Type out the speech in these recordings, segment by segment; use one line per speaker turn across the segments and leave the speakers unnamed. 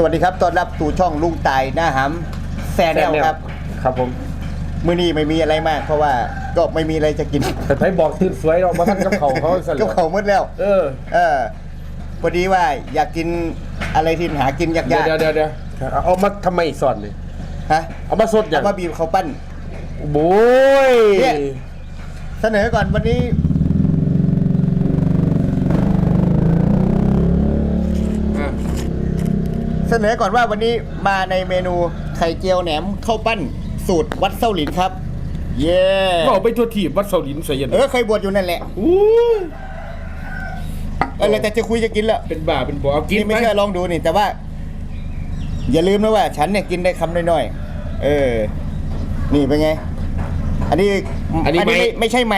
สวัสดีครับ ต้อนรับสู่ช่องลุงตายหน้าหำแซนแนลครับ
ครับผม
มื้อนี้ไม่มีอะไรมาก เพราะว่าก็ไม่มีอะไรจะกิน
แต่ไผบอกตื่นสวยเรามาทันกับเขาเขาสั่น
ก็เขาหมดแล้ว
เออ
เออพอดีว่าอยากกินอะไรที่หากินยาก
เดี๋ยวเดี๋ยวเดี๋ยวเดี๋ยวเอามาทำไมสอนเลย
ๆฮะ
เอามาสดอย่าง
เอามาบีบเขาวปั้น
โบ้ย
เนี่ย เสนอก่อนวันนี้
อะ
เสนอก่อนว่าวันนี้มาในเมนูไข่เจียวแหนมข้าวปั้นสูตรวัดเส้าหลินครับ เย้
บอกไปทัวร์ทีบวัดเสาหลินใส่เย็น
เออเคยบวชอยู่นั่นแหละ
อู้ย
เออแล้วแต่จะคุยจะกินละ
เป็นบ้าเป็นบ่เอากิน
นี่ไม่
ไหม
เชื่อลองดูนี่ แต่ว่า อย่าลืมนะว่า ฉันเนี่ยกินได้คำน้อยๆเออ นี่เป็นไง อันนี้
อันนี้
ไม่
ไม่
ไม่ใช่ไหม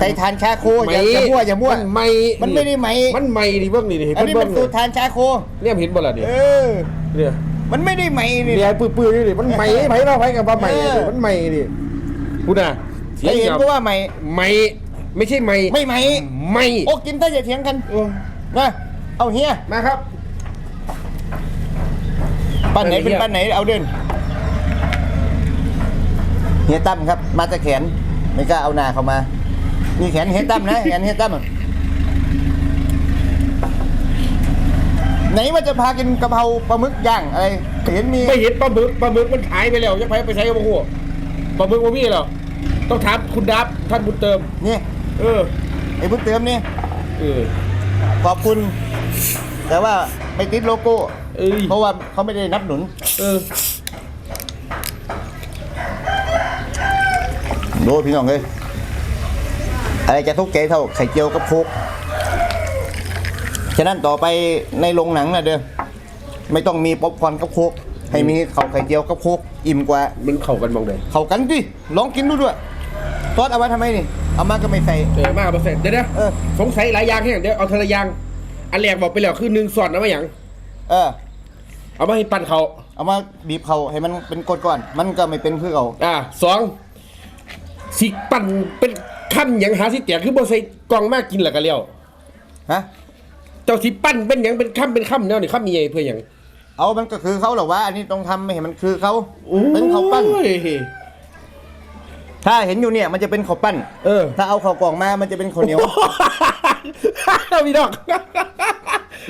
ใส่ทานชาโคอย่าอย่ามั่วอย่ามั่ว
นไม่
มันไม่ได้ไหม
มันไม่ดิเบิ่งนี่ดิ
อันนี้
เบิ่
มั
ง
นสูตรทานชาโค
เนี่ยเห็นบ่ล่ะเนี่ย
เออ
เนี่ย
มันไม่ได้ไหมนี่
เนี่ยปื้อๆนี่ดิมันไม่ไผเราไผกับว่าไม่
เออ
มันไม่ดิพูดน่ะเสีย
ไม่
ง
เห็น
กับ
ก็ว่าไหม
ไม่ไม่ใช่ไม่
ไม่ไหม
ไม่
โอ้กินถ้าอย่าเถียงกัน
เออ
นะเอาเฮีย
มาครับ
ปั้นไหน
เออ
เป็น
เฮีย
ปั้นไหนเอาเดินเฮียตั้มครับ มาแต่แขนไม่กล้าเอาหน้าเข้ามา นี่แขนเฮียตั้มนะแขนเฮียตั้มอะไหนมันจะพากินกะเพราปลาหมึกย่างอะไรเห็นมี
ไม่เห็นปลาหมึกปลาหมึกมันหายไปแล้วยังไปไปใช้กับพวกปลาหมึกว่ามีเหรอต้องถามคุณดับท่านบุญเติม
นี่
เออ
ไอ้พุทธเติมนี่
เออ
ขอบคุณ แต่ว่าไม่ติดโลโก้
เอ้ย
เพราะว่าเขาไม่ได้นับหนุน
เออ
ดูพี่น้องเลย อะไรจะทุกข์ใจเท่าไข่เจียวกับโคกฉะนั้นต่อไปในโรงหนังนะเด้อไม่ต้องมีป๊อปคอร์นกับโคกให้มีข้าวไข่เจียวกับโคกอิ่มกว่า
มันเข้ากันมองเลย
เข้ากันดิลองกินดูด้วยซอสเอาไว้ทำไมนี่เอามาก็ไม่ใส่
เออมากเปอร์เซ็นต์เดี๋ยวนะ
เออ
สงสัยหลายอย่างแห้งเดี๋ยวเอาทีละอย่าง อันแรกบอกไปแล้วคือหนึ่งส่วนเอามาอย่าง
เออ
เอามาให้ปั่นเขา
เอามาบีบเขาให้มันเป็นก้อนๆมันก็ไม่เป็นคือเขา
อ่าสองสิปั่นเป็น ขั้นอย่างหาสิเตียคือบ่ใส่กล่องมากกินหละกันเลี้ยว
ฮะ
เจ้าสิปั้นเป็นอย่างเป็นขั้นเป็นขั้นแล้วนี่ขั้นมีไงเพื่ออย่าง
เอามันก็คือเขาหรอวะอันนี้ต้องทำไม่เห็นมันคือเขาเป็นเขาวปั้น
โอ้ย
ถ้าเห็นอยู่เนี่ยมันจะเป็นข้าวปั้น
เออ
ถ้าเอาข้าวกล่องมามันจะเป็นข้าวเหนียว
พี่ดอก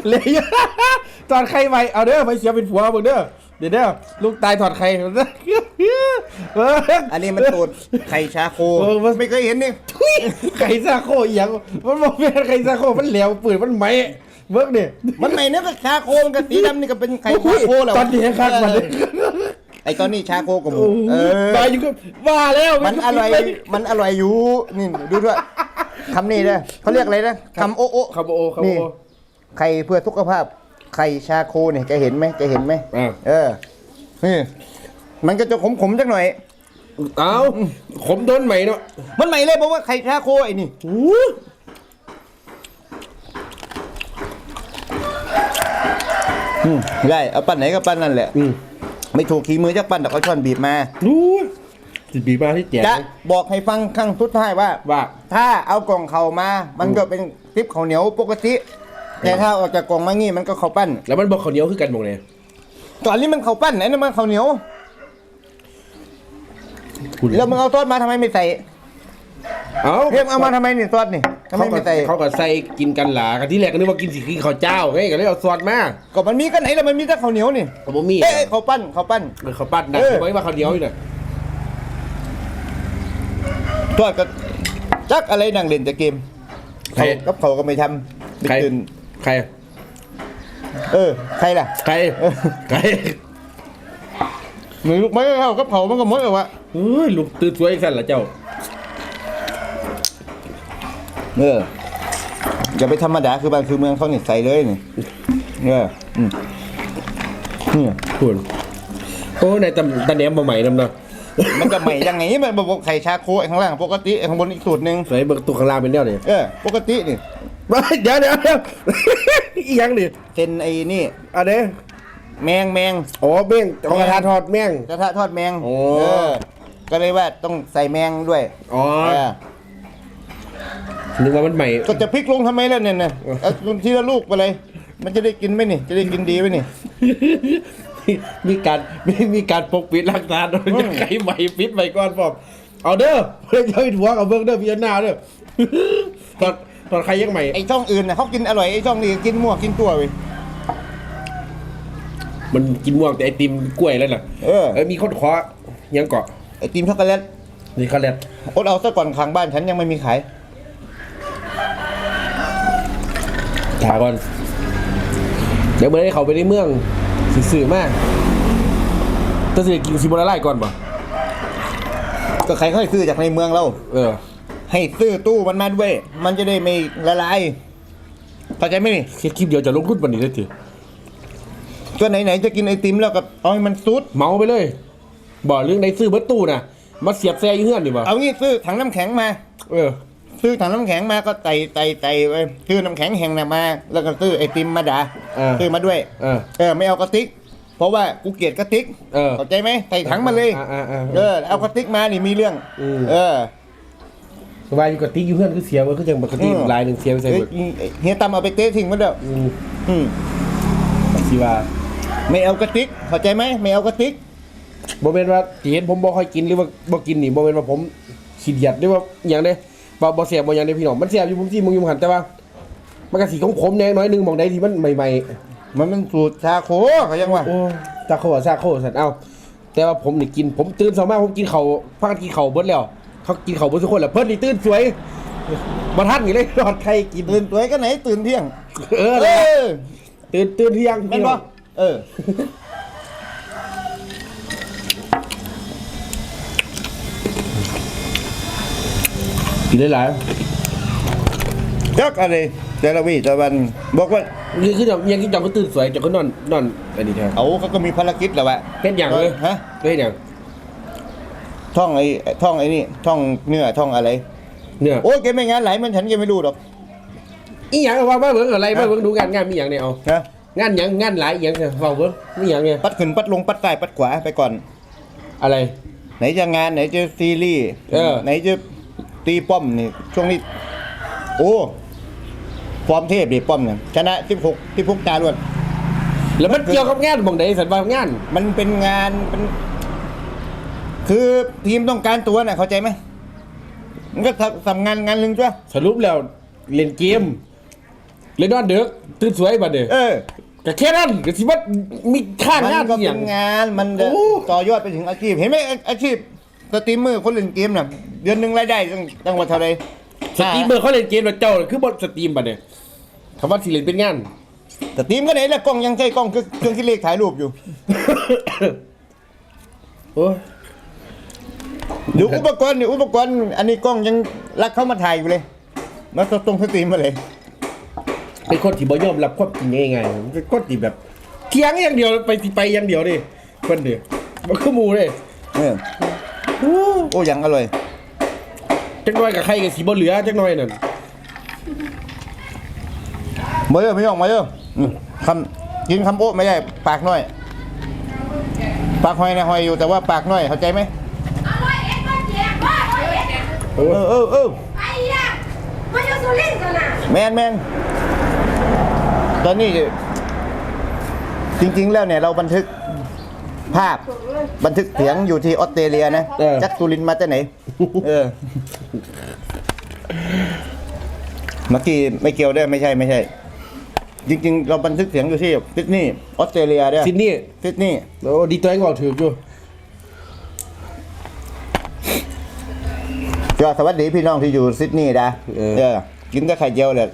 เลยถอดไข่ไปเอาเด้อไปเสียเป็นผัวมึงเด้อ เดี๋ยวเด้อลูกตายถอดไข่
อันนี้มันสูตรไข่ชาโค
เออมัน
ไม่เคยเห็นนี่
ทุยไข่ซาโคอีหยังมันบอกเป็นไข่ซาโคมันเหลวปืนมันไหมเบิกนี่
มันไม่เนี่ยก็ชาโคมันก็สีดำนี่ก็เป็นไข่ชาโคแล้ว
ตอนนี้ครับมันเลย
ไอ้ตอนนี้ชาโคกับหมู
โอ้โห
เออ
มาอยู่ก็ว่าแล้ว
มันอร่อยมันอร่อยอยู่นี่ดูด้วยคำนี้นะเขาเรียกอะไรนะคำโอโอ
คาร์โบโอคาร์โบ
นี่
โอ
ไข่เพื่อสุขภาพ ไข่ชาโคเนี่ยแกเห็นไหมแกเห็นไหม
อ่า
เออนี่มันก็จะขมๆจักหน่อย
เอ้าขมโดนไหมเนาะ
มันใหม่เลยเพราะว่าไข่ชาโคไอ้นี่
อู้
อืมได้เอาปั้นไหนก็ปั้นนั่นแหละ
อืม
ไม่ถูกขีมือจักปั้นแต่เขาช้อนบีบมา
รู้สิบีมาที่แจก
จะบอกให้ฟังครั้งสุดท้ายว่า
ว่า
ถ้าเอากล่องเขามา มันก็เป็นทิปข้าวเหนียวปกติ แต่ถ้าออกจากกล่องมางี้มันก็ข้าวปั้น
แล้วมันบอกข้าวเหนียวคือกันหมดเลย
ตอนนี้มันข้าวปั้นไหนนั่นมันข้าวเหนียว
คุณ
แล้วมึงเอาซอสมาทำไมไม่ใส่
เอ้า
เรียกเอามาทำไมนี่ซอสนี่ทำไม
เขาก็
ไม่ใส่
เขาก็ใส่กินกันหลากันที่แรกก็นึกว่ากินสิกินข้าวเจ้าไงก็เลยเอาซอสมา
ก็มันมีกันไหนแล้วมันมีแต่ข้าวเหนียวนี่
ก็บ่มี
เอ้ยข้าวปั้นข้าวปั้น
มันข้าวปั้นนะ
เออ
ไว้ว่าข้าวเหนียวอยู่น่ะ
ทอดก็จักอะไรนั่งเล่นแต่เกมเขากับเขาก็ไม่ทำไป
ใคร
ตื่น
ใคร
เออ ใครล่ะ
ใคร
เออ
ใคร
หนูลูกไม่เข้ากับเขามันก็หมดเลยวะ
เฮ้ยลูกตื่นสวยอีกสั่นละเจ้า
เอออย่าไปธรรมดาคือบ้านคือเมืองเขานี่ใส่เลยนี่เอออืมนี่
คุณโอ้ในตำตะเนียมมาใหม่นำเนาะ
มันจะใหม่ยังไงมันบอกไข่ชาโคไอ้ข้างล่างปกติไอ้ข้างบนอีกสูตรหนึ่ง
ใส่เบิกตัวข้างล่างเป็นแนวนี่
เออปกตินี่
เดี๋ยวเดี๋ยวเดี๋ยวอีหยังดิ
เส้นไอ้นี่
อันนี้
แมงแมง
อ๋อเบ้งเอากระทะทอดแม่ง
กระทะทอดแมง
โอ้
เออก็เลยว่าต้องใส่แมงด้วย
อ๋อ
เออ
นึกว่ามันใหม่
ก็จะพลิกลงทำไมล่ะเนี่ยเนี่ยเอาทีละลูกไปเลย มันจะได้กินไหมนี่ จะได้กินดีไหมนี่
มีการมีมีการปกปิดหลักฐานโดย
อืม
จะใครใหม่ปิดใหม่ก่อนผมเอาเด้อเพื่อนจะไปหัวกับเบิ้งเด้อพี่อันนาเด้อตอน ตอนใครยังใหม่
ไอ้ช่องอื่นน่ะเขากินอร่อยไอ้ช่องนี้กินมั่วกินตัวเว้ย
มันกินม่วงแต่ไอติมกล้วยแล้วน่ะ
เออ
เออมีคนขอยังเกาะ
ไอติมช็อกโกแลต
นี่เขาแลด
อดเอาซะก่อนข้างบ้านฉันยังไม่มีขาย
ถามก่อนเดี๋ยวเมื่อได้เขาไปในเมืองสื่อๆมากต้องสื่อกินซิโมนาไล่ก่อนป่ะ
ก็ใครค่อยซื้อจากในเมืองเรา
เออ
ให้ซื้อตู้มันมาด้วย มันจะได้ไม่ละลายเข้าใจไหมนี่
แค่คลิปเดียวจะลงทุนวันนี้ได้ที
ตัวไหนๆจะกินไอติมแล้วก็เอาให้มันซุด
เมาไปเลย บอกเรื่องในซื้อเบัตตู้น่ะมาเสียบแซ่อยี่เงื่อนดิบ่ะ
เอางี้ซื้อถังน้ำแข็งมา
เออ
ซื้อถังน้ำแข็งมาก็ไต่ไต่ไต่ไว้ซื้อน้ำแข็งแห้งน่ะมา แล้วก็ซื้อไอติมมาด่า
เออ
ซื้อมาด้วย
เออ
เออไม่เอากระติก เพราะว่ากูเกลียดกระติก
เออ
เข้าใจไหมใส่ถังมาเลย
อ่าอ่าอ่า
เออเอากระติกมานี่มีเรื่อง
อืม
เออ
สบายอยู่กับติ๊กอยู่เพื่อนคือเสียมันก็ยังปกติ
อืม
ลายหนึ่งเสียไปใส่
เฮ้
หม
ย
ด
เฮียตำเอาไปเตะทิ้งมาเด้อ
อืม
อืม
สิว่า
ไม่เอากระติกเข้าใจไหมไม่เอากระติก
โมเมนว่าที่เห็นผมบ่ค่อยกินหรือว่าบ่กินนี่โมเมนว่าผมขี้เดียดหรือว่าอย่างเด้บ่บ่เสียบบ่อย่างเด้พี่น้องมันเสียบอยู่ผมที่มึงอยู่หันแต่ว่ามันก็สีของผมแน่น้อยหนึงมองได้ที่มันใหม่
มันเป็นสูตรชาโคเขายังว่า
ๆโอ้ตาโคซาโคสันเอาแต่ว่าผมนี่กินผมตื่นสามารถผมกินข้าวพากันกินข้าวเบิดแล้ว เขากินข้าวเบิดทุกคนแหละเพิ่นนี่ตื่นสวยบ่ทันนี่เลยรอดใครกิน
ตื่นตัวก็ไหนตื่นเที่ยง
เออ
เออ
ตื่นตื่นเที่ยง
แม่นบ่เออ
กินได้หลาย
จักอะไรแต่ละวีแต่วันบอกว่า
คือคืออย่างยังกินจังก็ตื่นสวยจังก็นอนนอนอันนี้แท้
เอาเขาก็มีภารกิจแหละวะ
เป็นอย่างเลย
ฮะ
เป็นอย่าง
ท่องไอ้ท่องไอ้นี่ท่องเนื้อท่องอะไร
เนี่ย
โอ้ยแกไม่งานไหลมันฉันแกไม่รู้หรอก
อีหยังเอาว่ามาเบิ่งอะไรมาเบิ่งดูงานงานมีหยังเนี่ยเอา
นะ
งานหยังงานหลายอหยังเนี่ยเฝ้าเบิ่งมีหยังเนี่ย
ปัดขึ้นปัดลงปัดใต้ปัดขวาไปก่อน
อะไร
ไหนจะงานไหนจะซีรีส์
เออ
ไหนจะตีป้อมนี่ช่วงนี้ โอ้ฟอร์มเทพดิป้อมเนี่ยชนะที่หกที่พกจารวด
แล้วมันเกี่ยวกับงานหม่องใดสันว่างาน
มันเป็นงานเป็น คือทีมต้องการตัวน่ะเข้าใจไหมมันก็ทำทำงานงานหนึ่งจ้ะ
สรุปแล้วเล่นเกม เล่นนอนดึกตื่นสวยบัดเด้อ
เออ
ก็แค่นั้นก็สิว่ามีค่า
มัน
งาน
ก็
อีห
เป็
ยัง
นงานมันจะ
โอ้
ต่อยอดไปถึงอาชีพ เห็นไหมอาอาชีพสตรีมเมอร์คนเล่นเกมน่ะเดือนหนึ่งรายได้ตั้งตั้งว่าเท่าไหร
สตรีมเมอร์เขาเล่นเกมแล้วเจ้าคือบทสตรีมบัดเด้อคำว่าสิเล่นเป็นงาน
สตรีมก็ไหนแล้วกล้องยังใช้กล้องเครื่องเครื่องคิดเลขถ่ายรูปอยู่
โอ้ย
ดูอุปกรณ์นี่อุปกรณ์อันนี้กล้องยังรักเข้ามาถ่ายอยู่เลยมาตรงสตรีมมาเลย
เป็นคนที่บ่ยอมรับความจริงง่ายๆเป็นคนที่แบบเถียงอย่างเดียวไปสิไปอย่างเดียวดิเพิ่นเด้อบ่คือหมู่เด้
เออโอ้ยังอร่อย
จักหน่อยกับใครกับสีบ่เหลือจักหน่อยนั่น
มาเยอะไม่ยองมาเยอะอืมคำกินคำโอ้ไม่ได้ปากน้อย ปากหอยนะหอยอยู่แต่ว่าปากน้อยเข้าใจไหม
เนี่ย
เอ
เอ
อ
อเออเออ
ไอ้ยะมาอยู่สุรินทร์กันนะ
แมนแมนตอนนี้ จริง ๆ แล้วเนี่ยเราบันทึกภาพบันทึกเสียงอยู่ที่ออสเตรเลียนะจักสุรินทร์มาจากไหน เออเมื่อกี้ไม่เกี่ยวด้วยไม่ใช่ไม่ใช่ จริง ๆ เราบันทึกเสียงอยู่ที่ซิดนีย์ออสเตรเลียด้วย
ซิดนีย์
ซิดนีย์
โอ้ดีตัวเองบอกถืออยู่
ก็สวัสดีพี่น้องที่อยู่ซิดนีย์นะเออกินแต่ไข่เจียวเลย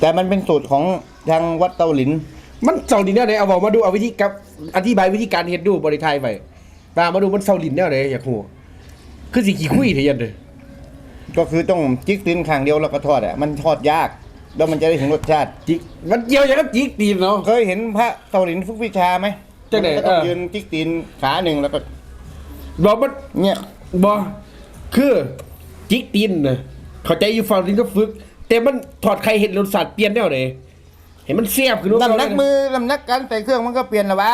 แต่มันเป็นสูตรของทางวัดเตาหลิน
มันเซาลินแนวไหนเอาบอกมาดูเอาวิธีกับอธิบายวิธีการเฮ็ดดูบริไทยไปมามาดูมันเซาลินแนวไหนอยากฮู้คือสิขี้คุยเทียนเด้อ
ก็คือต้องจิกตีนข้างเดียวแล้วก็ทอดอะมันทอดยากแล้วมันจะได้ถึงรสชาติ
จิกมันเกี่ยวอย่างกับจิกตีนเนาะ
เคยเห็นพระเตาหลินฟุกวิชาไหม
จังไหน
มัก็ต้อง
เออ
ยืนจิกตีนขาหนึ่งแล้วก็
บอกมัน
เนี่ย
บ่ คือจิกตีนน่ะเข้าใจอยู่ฟังลินก็ฝึก แต่มันถอดไข่เห็ดรสชาติเปลี่ยนแนวไหนเห็นมันแซ่บขึ้นว่า
ลำนักมือลำนักการใส่เครื่องมันก็เปลี่ยนละวะ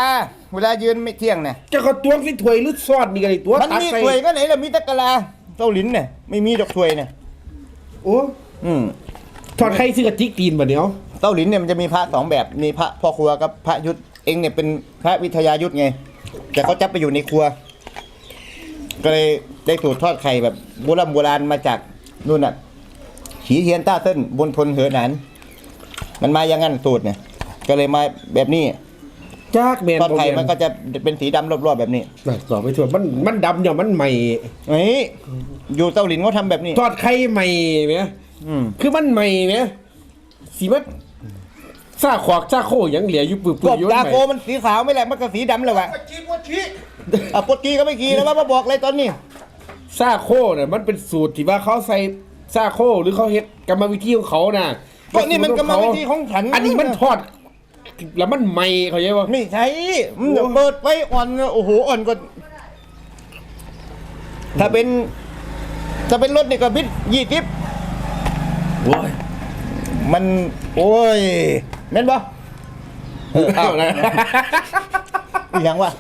เวลายืนไม่เที่ยงเนี่ย
จะเขาตวงสิถ้วยหรือซอสนี่ก็ได้ตัว
มัน
ตัก
มี
ใส่
ถ้วยก็ไหนล่ะมีแตะกะลาเตาหลินเนี่ยไม่มีดอกถ้วยเนี่ย
โอ้
อืม
ถอดไข่ซื้อกับจิกตีนบ่เดี๋ยว
เต้าหลินเนี่ยมันจะมีพระสองแบบมีพระพ่อครัวกับพระยุทธเองเนี่ยเป็นพระวิทยายุทธไง แต่เขาจับไปอยู่ในครัว ก็เลยได้สูตรทอดไข่แบบโบราณโบราณมาจากนู่นน่ะฉีเทียนต้าเส้นบนทนเหอหนานมันมาอย่างนั้นสูตรเนี่ย ก็เลยมาแบบนี้
จากแมน
ทอดไข่
บ่แมั
นก็จะเป็นสีดำรอบๆแบบนี้
น่ะตอบไม่ถูกมันมันดำอย่างมันใหม่
เฮ้ยอยู่เต้าหลินเขาทำแบบนี้
ทอดไข่ใหม่ไหม
อืม
คือมันใหม่ไหมสีมันซาขวากซาโคยังเหลืออยู่ปื้
ก
อ
บ
ๆอยู่
ดา
ใหม่
โกมันสีขาวไม่แหละมันก็สีดำเลยวะ
จีบว่าชี
อะปดกีก็ไม่กีแล้วว่ามาบอกเลยตอนนี้
ซาโคเนี่ยมันเป็นสูตรที่ว่าเขาใส่ซาโคหรือเขาเฮ็ดกรรมวิธีของเขาน่ะ
ก็นี่มันกรรมวิธีของฉัน
อันนี้มันทอด แล้วมันใหม่เขาใจว่า
ไม่ใช่มันเดี๋ยวเปิดไว้อ่อนโอ้โหอ่อนกว่าถ้าเป็น ถ้าเป็นรถนี่ก็บิดยี่สิบ
โอ้ย
มัน โอ้ยแม่นปะ
เอานะ
อีหยังวะ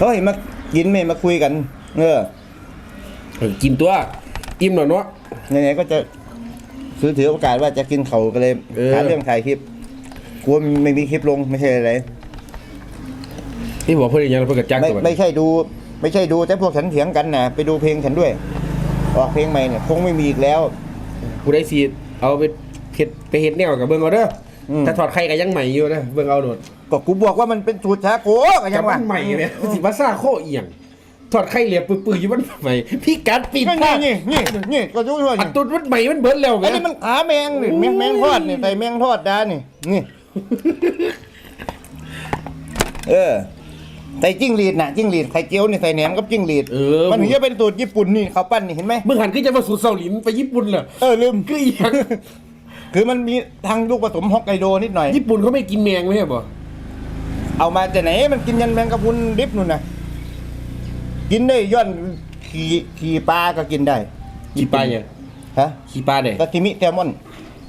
เฮ้ยมากินไหมมาคุยกันเออ
เออกินตัว อิ่มหน่อยเนาะ
ไหนๆก็จะซื้อถือโอกาสว่าจะกินเขาก็เลย
เออ
หาเรื่องถ่ายคลิปกลัวไม่มีคลิปลงไม่ใช่อะไร
ที่บอกเพื่อนอย่างเราเพื่อนกระจัก
ไม่
ตัว
ไม่ใช่ดู ไม่ใช่ดูแต่พวกฉันเถียงกันนะไปดูเพลงฉันด้วย ออกเพลงใหม่เนี่ยคงไม่มีอีกแล้ว
กูได้สีเอาไปเฮ็ดไปเฮ็ดแนวกับเบิ่งเอาเด้อ อ
ม
ถ้าถอดไข่ก็ยังใหม่อยู่นะเบิ่งเอาโดด
ก็กูบอกว่ามันเป็นสูตรชาโกก็ยังว่า
มันใหม่เนี่ยสิว่าซาโคเอียงถอดไข่เหลียบปื้อๆอยู่มันใหม่พี่กัดปิด
นี่
ผ้า
นี่นี่นี่ก็รู้ว่า
อั
นี่
ดตุนมันใหม่มันเบิดแล้วแหม
อันนี้มันขาแมงนี่แมงแมงทอดนี่ใส่แมงทอดดานี่นี่ เออใส่จิ้งหรีดน่ะจิ้งหรีดไข่เจียวนี่ใส่แหนมกับจิ้งหรีด
เออ
มันถึงจะเป็นสูตรญี่ปุ่นนี่เขาวปั้นนี่เห็นไหม
มึงหันขึ้นจะมาสู่เซาหลินไปญี่ปุ่นเหรอ
เออลืม
คืออีหยัง
คือมันมีทางลูกผสมฮอกไกโดนิดหน่อย
ญี่ปุ่นเขาไม่กินแมงไม่ใช่บ่
เอามาจากไหนมันกินยันแมงกะพรุนดิบนู่นนะกินได้ย้อนขี่ขี่ปลาก็กินได้
ขี่ปลาเนี่ย
ฮะ
ขี่ปลาเนี่ย
ซาซิมิแซลมอน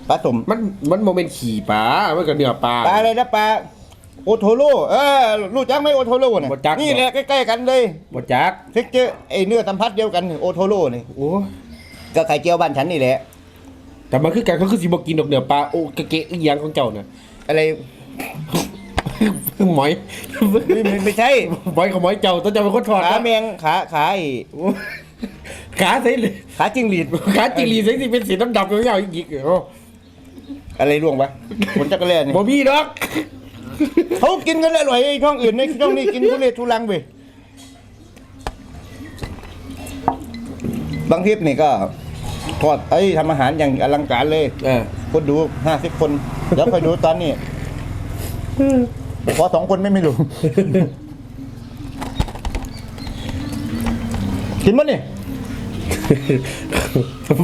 ปลาสม
มันมันโมเมนขี่ปลามันก็เนื้อปลา
ปลาอะไรนะปลาโอโทโร่เออรู้จักไหมโอโทโร่เนี่ย
บ่จัก
นี่แหละใกล้ๆกันเลย
บ่จัก
เท็กเจอร์ไอเนื้อสัมผัสเดียวกันนี่โอโทโร่นี่
โอ้
ก็ไข่เจียวบ้านฉันนี่แหละ
แต่มันคือการเขาคือสิบ่กินดอกเนื้อปลาโอ้กะเกะอีหยังของเจ้าน่ะ
อะไร
หมอย
ไม่ไม่ไม่ใช่
หมอยของหมอยเจ้าต้องจะเป็นคนถอด
ขา
นะ
แมงขาขาไอ
โอ้ขาใส่เลย
ขาจิ้งหรีด
ขาจิรีใส่สิเป็นสีดำๆยาวๆอีกๆโอ้
อะไรร่วงปะผลจักรแล่นี่
บ่มีดอก
เขากินกันอร่อยไอ้ช่องอื่นในช่องนี้กินทุเรศทุลังไปบางทริปนี่ก็ ทอดเอ้ยทำอาหารอย่างอลังการเลย
เออ
คนดูห้าสิบคนเดี๋ยวคอยดูตอนนี้พอสองคนไม่ไม่รู้กินมั้นี่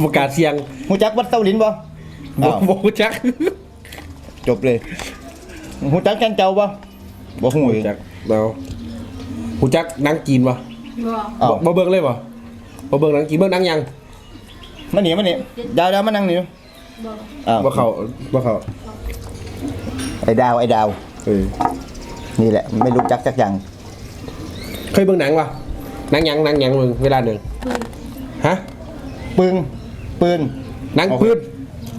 ประกาศเสียง
หูจักวัดเต้าหลินบ่
บ่
อ้าว
บ่รู้จัก
จบเลยหูจักแกนเจ้าบ่บ่หูอีก
จักเราหูจักหนังจีนบ่
อ้าว
บ่บ่เบิ่งเลยบ่บ่เบิ่งหนังจีนเบิ่งหนังหยัง
มาหนีมาหนีดาวดาวมานั่งหนีอ้าว
บ่เข้าบ่เข้า
ไอ้ดาวไอ้ดาว
เออ
นี่แหละ ไม่รู้จักสักอย่าง
เคยเบิ่งหนังป่ะหนังหยังหนังหยังมึงเวลาหนึ่งฮะ
ปืนปืน
หนังปืน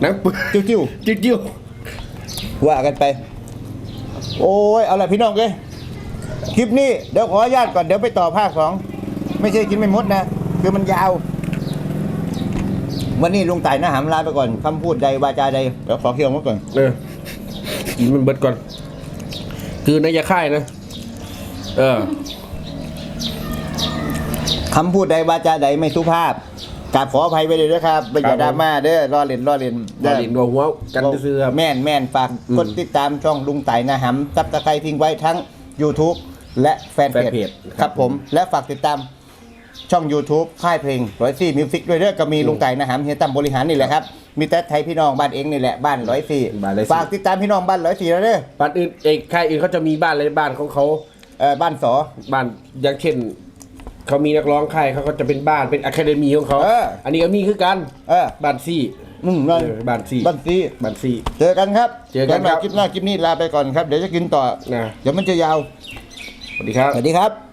หนังปืน
จิ้วจิ้ว
จิ้วจิ้ว
ว่ากันไป โอ้ยเอาละพี่น้องเอ้ยคลิปนี้เดี๋ยวขออนุญาตก่อนเดี๋ยวไปต่อภาคสองไม่ใช่กินไม่หมดนะ คือมันยาว วันนี้ลุงต่ายหน้าหามลาไปก่อนคำพูดใดวาจาใดเดี๋ยวขอเคี่ยวมาก่อน
เออกินมันเบิดก่อน คือในยาค่ายนะ เออ
คำพูดใดวาจาใดไม่สุภาพกราบขออภัยไปเลยนะครับไม่อย่า
ค
ด
รับ
ราม่าเด้อรอเล่นรอเล่น
ดาลินหัวหัวกันซื้อๆครับ
แม่นแม่นฝาก
อืม
กดติดตามช่องลุงไต่นะหำซับสไครทิ้งไว้ทั้ง YouTube และแฟนเพ
แฟนเพ
จ
จ
ครับผม และฝากติดตาม ช่อง YouTube ค่ายเพลงร้อยซี่มิวสิกด้วยเด้อก็มีลุงไต่นะหำเฮียตั้มบริหารนี่แหละครับ มีแต่ไทยพี่น้องบ้านเองนี่แหละบ้านร้อยสี่
บ้าน104
ฝากติดตามพี่น้องบ้านร้อยสี่แล้วเด้อ
บ้านอื่นเอกค่ายอื่นเขาจะมีบ้านอะไรบ้านของเขา
เออบ้านสอ
บ้านอย่างเช่น เขามีนักร้องค่ายเขาก็จะเป็นบ้านเป็นอะคาเดมีของเขา
เออ
อั นนี้ก็มีคือกัน
เออ
บ้านซี่
อืมนั่น
เออบ้านซี่
บ้านซี
บ้านซี่
เจอกันครับ
เจอกันครับ
สำหคลิปหน้าคลิปนี้ลาไปก่อนครับ เดี๋ยวจะกินต่อ
นะ
เดี๋ยวมันจะยาว
สวัสดีครับ
สวัสดีครับ